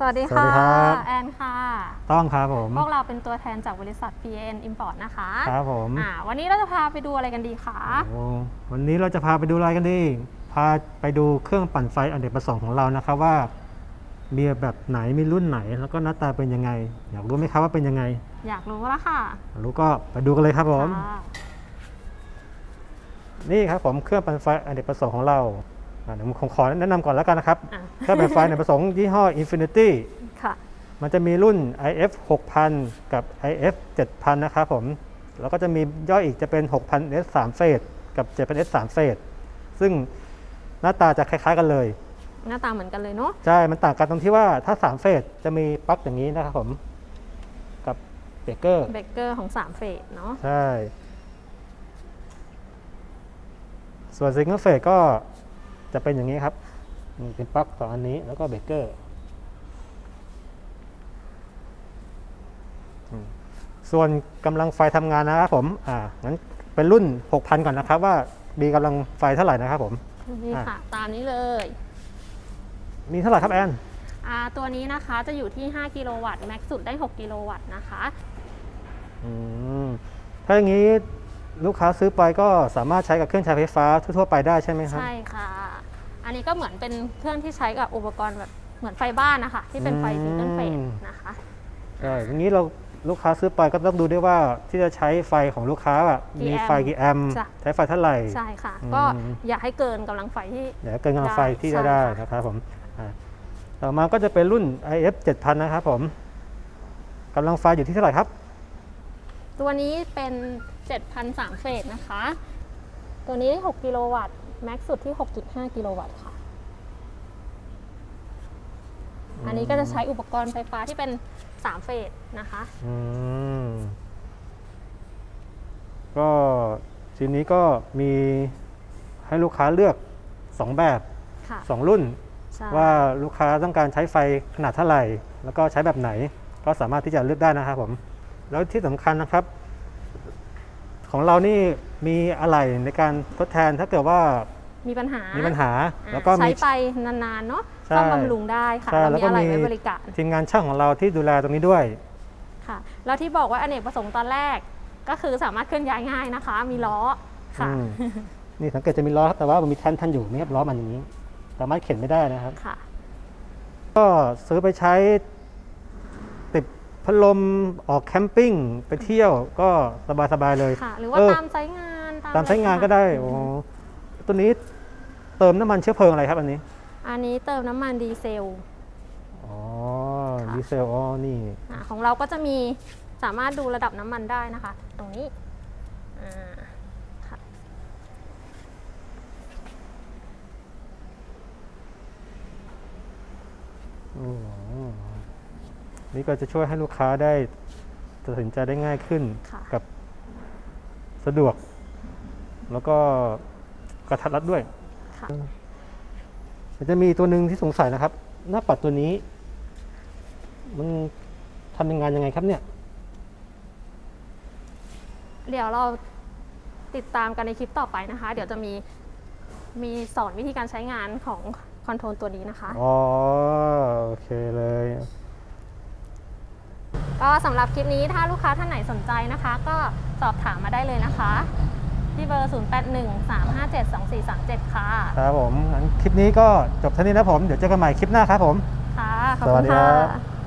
สวัสดีสวัสค่ะ ดีครับ แอนค่ะ ต้องครับผมพวกเราเป็นตัวแทนจากบริษัท PN Import นะคะครับผมอ่าวันนี้เราจะพาไปดูอะไรกันดีคะโอ้วันนี้เราจะพาไปดูอะไรกันดี พาไปดูเครื่องปั่นไฟอเนกประสงค์ของเรานะครับว่า มีแบบไหนมีรุ่นไหน แล้วก็หน้าตาเป็นยังไง อยากรู้ไหมครับว่าเป็นยังไง อยากรู้แล้วค่ะอยากรู้ก็ไปดูกันเลยครับผม ค่ะนี่ครับผมเครื่องปั่นไฟอเนกประสงค์ของเราอะเดี๋ยวผมขอแนะนำก่อนแล้วกันนะครับอะเครื่องปั่นไฟอเนกประสงค์ยี่ห้อ Infinity ค่ะ มันจะมีรุ่น IF 6000 กับ IF 7000 นะครับผม แล้วก็จะมีย่อยอีกจะเป็น 6000 S 3เฟสกับ 7,000 S 3เฟสซึ่งหน้าตาจะคล้ายๆกันเลย หน้าตาเหมือนกันเลยเนาะใช่ มันต่างกันตรงที่ว่าถ้า3เฟสจะมีปลั๊กอย่างนี้นะครับผม กับเบรกเกอร์เบเกอร์ของ3เฟสเนาะใช่ ส่วนซิงเกิลเฟสก็จะเป็นอย่างนี้ครับอืมเป็นปลั๊กสองอันนี้แล้วก็เบรกเกอร์อืมส่วนกำลังไฟทำงานนะครับผม อ่า งั้นเป็นรุ่น 6,000 ก่อนนะครับว่า มีกำลังไฟเท่าไหร่นะครับผม นี่อะค่ะ ตามนี้เลย มีเท่าไหร่ครับแอนอ่าตัวนี้นะคะจะอยู่ที่ 5 กิโลวัตต์แม็กซ์สุดได้ 6 กิโลวัตต์นะคะอืมถ้าอย่างนี้ลูกค้าซื้อไปก็สามารถใช้กับเครื่องใช้ไฟฟ้าทั่วๆไปได้ใช่ไหมครับ ใช่ค่ะ อันนี้ก็เหมือนเป็นเครื่องที่ใช้กับอุปกรณ์แบบเหมือนไฟบ้านนะคะที่เป็นไฟอืมซิงเกิลเฟสนะคะใช่อย่างนี้เราลูกค้าซื้อไปก็ต้องดูด้วยว่าที่จะใช้ไฟของลูกค้าอะกี่มีแอมป์ไฟกี่แอมป์จ้ะใช้ไฟเท่าไหร่ ใช่ค่ะอืมก็อย่าให้เกินกำลังไฟที่เดี๋ยวเกินกำลังไฟที่ได้จะได้ใช่ค่ะนะครับผมอ่า ต่อมาก็จะเป็นรุ่น IF 7000 นะครับผมกำลังไฟอยู่ที่เท่าไหร่ครับ ตัวนี้เป็น 7,003เฟสนะคะ ตัวนี้ 6 กิโลวัตต์แม็กซ์สุดที่ 6.5 กิโลวัตต์ค่ะ อันนี้ก็จะใช้อุปกรณ์ไฟฟ้าที่เป็น 3 เฟสนะคะอืมก็ทีนี้ก็มีให้ลูกค้าเลือก 2 แบบค่ะ2รุ่นใช่ ว่าลูกค้าต้องการใช้ไฟขนาดเท่าไหร่ แล้วก็ใช้แบบไหน ก็สามารถที่จะเลือกได้นะครับผม แล้วที่สำคัญนะครับ ของเรานี่มีอะไรในการทดแทนถ้าเกิดว่ามีปัญหา มีปัญหาอ่าแล้วก็ใช้มีไปนานๆเนาะใช่ซ่อมบำรุงได้ค่ะใช่เราแล้วมีก็อะไรมีไว้บริการ ทีมงานช่างของเราที่ดูแลตรงนี้ด้วย ค่ะ แล้วที่บอกว่าอเนกประสงค์ตอนแรก ก็คือสามารถเคลื่อนย้ายง่ายนะคะ มีล้อ ค่ะอืมนี่สังเกตจะมีล้อครับแต่ว่ามันมีแท่นท่านอยู่ไม่ครับล้อมันอย่างนี้ สามารถเข็นไม่ได้นะครับ ค่ะ ก็ซื้อไปใช้ ติดพัดลมออกแคมปิ้งไปเที่ยวก็สบายๆเลย ค่ะ หรือว่าเออตามไซต์งานตามใช้งานก็ได้โอ้ตัวนี้เติมน้ำมันเชื้อเพลิงอะไรครับอันนี้ อันนี้เติมน้ำมันดีเซล อ๋อ ค่ะ ดีเซล อ๋อ นี่ อ่าของเราก็จะมีสามารถดูระดับน้ำมันได้นะคะ ตรงนี้อ่าค่ะ อืม นี่ก็จะช่วยให้ลูกค้าได้ตัดสินใจได้ง่ายขึ้นค่ะกับสะดวก แล้วก็กระทัดรัดด้วยค่ะ มันจะมีตัวหนึ่งที่สงสัยนะครับ หน้าปัดตัวนี้ มันทำยังไงยังไงครับเนี่ย เดี๋ยวเราติดตามกันในคลิปต่อไปนะคะ เดี๋ยวจะมีมีสอนวิธีการใช้งานของคอนโทรลตัวนี้นะคะ อ๋อ โอเคเลย ก็สำหรับคลิปนี้ถ้าลูกค้าท่านไหนสนใจนะคะ ก็สอบถามมาได้เลยนะคะ ที่เบอร์ 0813572437 ค่ะ ครับผมงั้นคลิปนี้ก็จบเท่านี้นะผม เดี๋ยวเจอกันใหม่คลิปหน้าครับผม ค่ะ ขอบสวัคุสณดีคค่รับะ